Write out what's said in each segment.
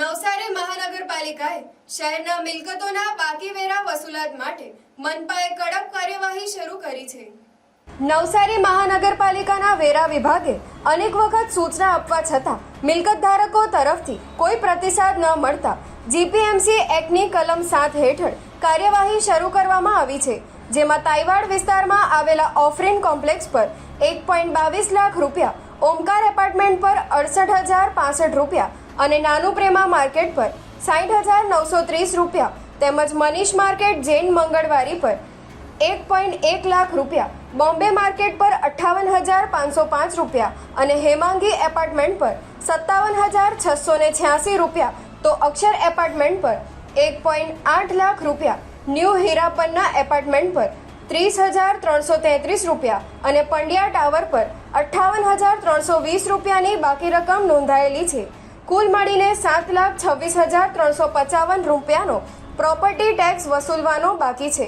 નવસારી મહાનગરપાલિકાએ શહેરના મિલકતોના બાકી વેરા વસૂલાત માટે મનપાએ કડક કાર્યવાહી શરૂ કરી છે. નવસારી મહાનગરપાલિકાના વેરા વિભાગે અનેક વખત સૂચના આપવા છતાં મિલકત ધારકો તરફથી કોઈ પ્રતિસાદ ન મળતા જીપીએમસી એક્ટની કલમ સાત હેઠળ કાર્યવાહી શરૂ કરવામાં આવી છે, જેમાં તાઈવાડ વિસ્તારમાં આવેલા ઓફરીન કોમ્પ્લેક્સ પર એક પોઈન્ટ બાવીસ લાખ રૂપિયા, ઓમકાર એપાર્ટમેન્ટ પર અડસઠ હજાર પાસઠ રૂપિયા અને નાનું પ્રેમા માર્કેટ પર સાઠ હજાર નવસો ત્રીસ રૂપિયા તેમજ મનીષ માર્કેટ જૈન મંગળવારી પર એક પોઈન્ટ એક લાખ રૂપિયા, બોમ્બે માર્કેટ પર અઠ્ઠાવન હજાર પાંચસો પાંચ રૂપિયા અને હેમાંગી એપાર્ટમેન્ટ પર સત્તાવન હજાર છસો ને છ્યાસી રૂપિયા. તો અક્ષર એપાર્ટમેન્ટ પર એક પોઈન્ટ આઠ લાખ રૂપિયા, ન્યૂ હીરાપન્ના એપાર્ટમેન્ટ પર ત્રીસ હજાર ત્રણસો તેત્રીસ રૂપિયા અને પંડ્યા ટાવર પર અઠ્ઠાવન હજાર ત્રણસો વીસ રૂપિયાની બાકી રકમ નોંધાયેલી છે. કુલ મળીને સાત લાખ છવ્વીસ હજાર ત્રણસો પચાવન રૂપિયાનો પ્રોપર્ટી ટેક્સ વસૂલવાનો બાકી છે.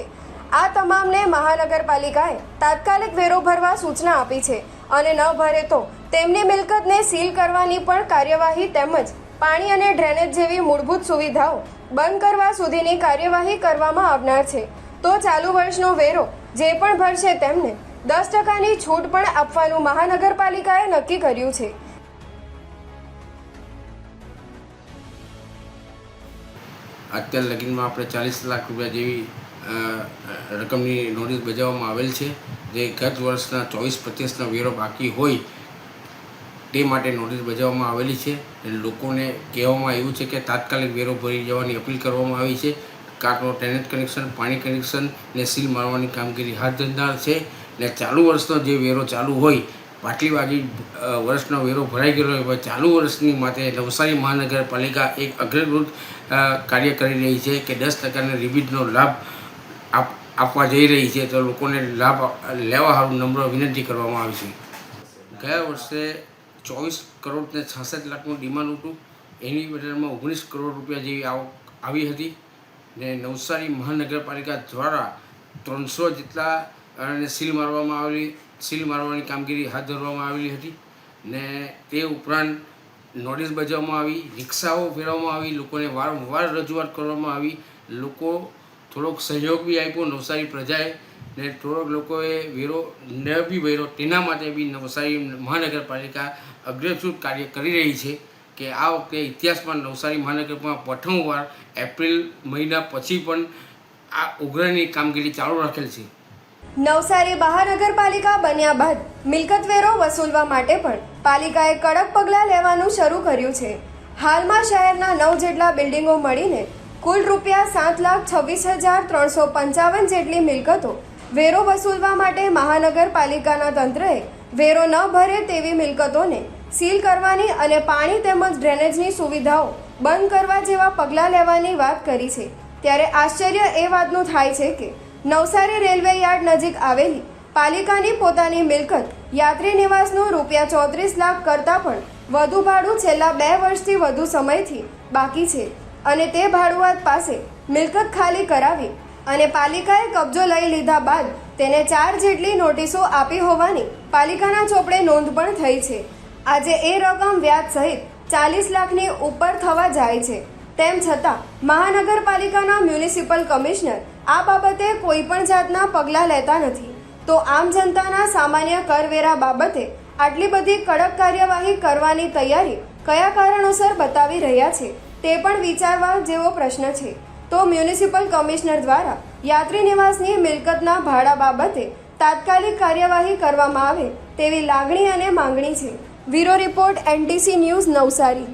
આ તમામને મહાનગરપાલિકાએ તાત્કાલિક વેરો ભરવા સૂચના આપી છે અને ન ભરે તો તેમની મિલકતને સીલ કરવાની પણ કાર્યવાહી તેમજ પાણી અને ડ્રેનેજ જેવી મૂળભૂત સુવિધાઓ બંધ કરવા સુધીની કાર્યવાહી કરવામાં આવનાર છે. તો ચાલુ વર્ષનો વેરો જે પણ ભરશે તેમને દસ ટકાની છૂટ પણ આપવાનું મહાનગરપાલિકાએ નક્કી કર્યું છે. અત્યાર લગીનમાં આપણે ચાલીસ લાખ રૂપિયા જેવી રકમની નોટિસ બજાવવામાં આવેલ છે, જે ગત વર્ષના ચોવીસ પચીસના વેરો બાકી હોય તે માટે નોટિસ બજાવવામાં આવેલી છે. લોકોને કહેવામાં આવ્યું છે કે તાત્કાલિક વેરો ભરી જવાની અપીલ કરવામાં આવી છે. કાં ટેનેટ કનેક્શન, પાણી કનેક્શન ને સીલ મારવાની કામગીરી હાથ ધરનાર છે. ને ચાલુ વર્ષનો જે વેરો ચાલુ હોય પાટલી વાગી વર્ષનો વેરો ભરાઈ ગયેલો પણ ચાલુ વર્ષની માટે નવસારી મહાનગરપાલિકા એક અગ્રગૃત કાર્ય કરી રહી છે કે દસ ટકાના રિબીટનો લાભ આપ, આપવા જઈ રહી છે. તો લોકોને લાભ, લેવા સારું નમ્ર વિનંતી કરવામાં આવી છે. ગયા વર્ષે ચોવીસ કરોડ ને છાસઠ લાખનું ડિમાન્ડ હતું. એની બદલામાં ઓગણીસ કરોડ રૂપિયા જેવી આવક આવી હતી. ને નવસારી મહાનગરપાલિકા દ્વારા ત્રણસો જેટલા અને સીલ મારવામાં આવેલી, સીલ મારવાની કામગીરી હાથ ધરવામાં આવેલી હતી. ને તે ઉપરાંત નોટિસ બજાવવામાં આવી, રિક્ષાઓ ફેરવવામાં આવી, લોકોને વારંવાર રજૂઆત કરવામાં આવી. લોકો થોડોક સહયોગ બી આપ્યો નવસારી પ્રજાએ. ને થોડોક લોકોએ વેરો ન બી ભર્યો તેના માટે બી નવસારી મહાનગરપાલિકા અગ્રેસર કાર્ય કરી રહી છે કે આ વખતે ઇતિહાસમાં નવસારી મહાનગરમાં પ્રથમવાર એપ્રિલ મહિના પછી પણ આ ઉગ્રની કામગીરી ચાલુ રાખેલ છે. નવસારી મહાનગરપાલિકા બન્યા બાદ મિલકત વેરો વસૂલવા માટે પણ પાલિકાએ કડક પગલાં લેવાનું શરૂ કર્યું છે. હાલમાં શહેરના નવ જેટલા બિલ્ડિંગો મળીને કુલ રૂપિયા સાત લાખ છવ્વીસ હજાર ત્રણસો પંચાવન જેટલી મિલકતો વેરો વસૂલવા માટે મહાનગરપાલિકાના તંત્રએ વેરો ન ભરે તેવી મિલકતોને સીલ કરવાની અને પાણી તેમજ ડ્રેનેજની સુવિધાઓ બંધ કરવા જેવા પગલાં લેવાની વાત કરી છે. ત્યારે આશ્ચર્ય એ વાતનું થાય છે કે નવસારી રેલવે યાર્ડ નજીક આવેલી પાલિકાની પોતાની મિલકત યાત્રી નિવાસનું રૂપિયા ચોત્રીસ લાખ કરતાં પણ વધુ ભાડું છેલ્લા બે વર્ષથી વધુ સમયથી બાકી છે અને તે ભાડુઆત પાસે મિલકત ખાલી કરાવી અને પાલિકાએ કબજો લઈ લીધા બાદ તેને ચાર જેટલી નોટિસો આપી હોવાની પાલિકાના ચોપડે નોંધ પણ થઈ છે. આજે એ રકમ વ્યાજ સહિત ચાલીસ લાખની ઉપર થવા જાય છે. તેમ છતાં મહાનગરપાલિકાના મ્યુનિસિપલ કમિશનર આ બાબતે કોઈ પણ જાતના પગલાં લેતા નથી. તો આમ જનતાના સામાન્ય કરવેરા બાબતે આટલી બધી કડક કાર્યવાહી કરવાની તૈયારી કયા કારણોસર બતાવી રહ્યા છે તે પણ વિચારવા જેવો પ્રશ્ન છે. તો મ્યુનિસિપલ કમિશનર દ્વારા યાત્રી નિવાસની મિલકતના ભાડા બાબતે તાત્કાલિક કાર્યવાહી કરવામાં આવે તેવી લાગણી અને માંગણી છે. Bureau report NTC news Navsari.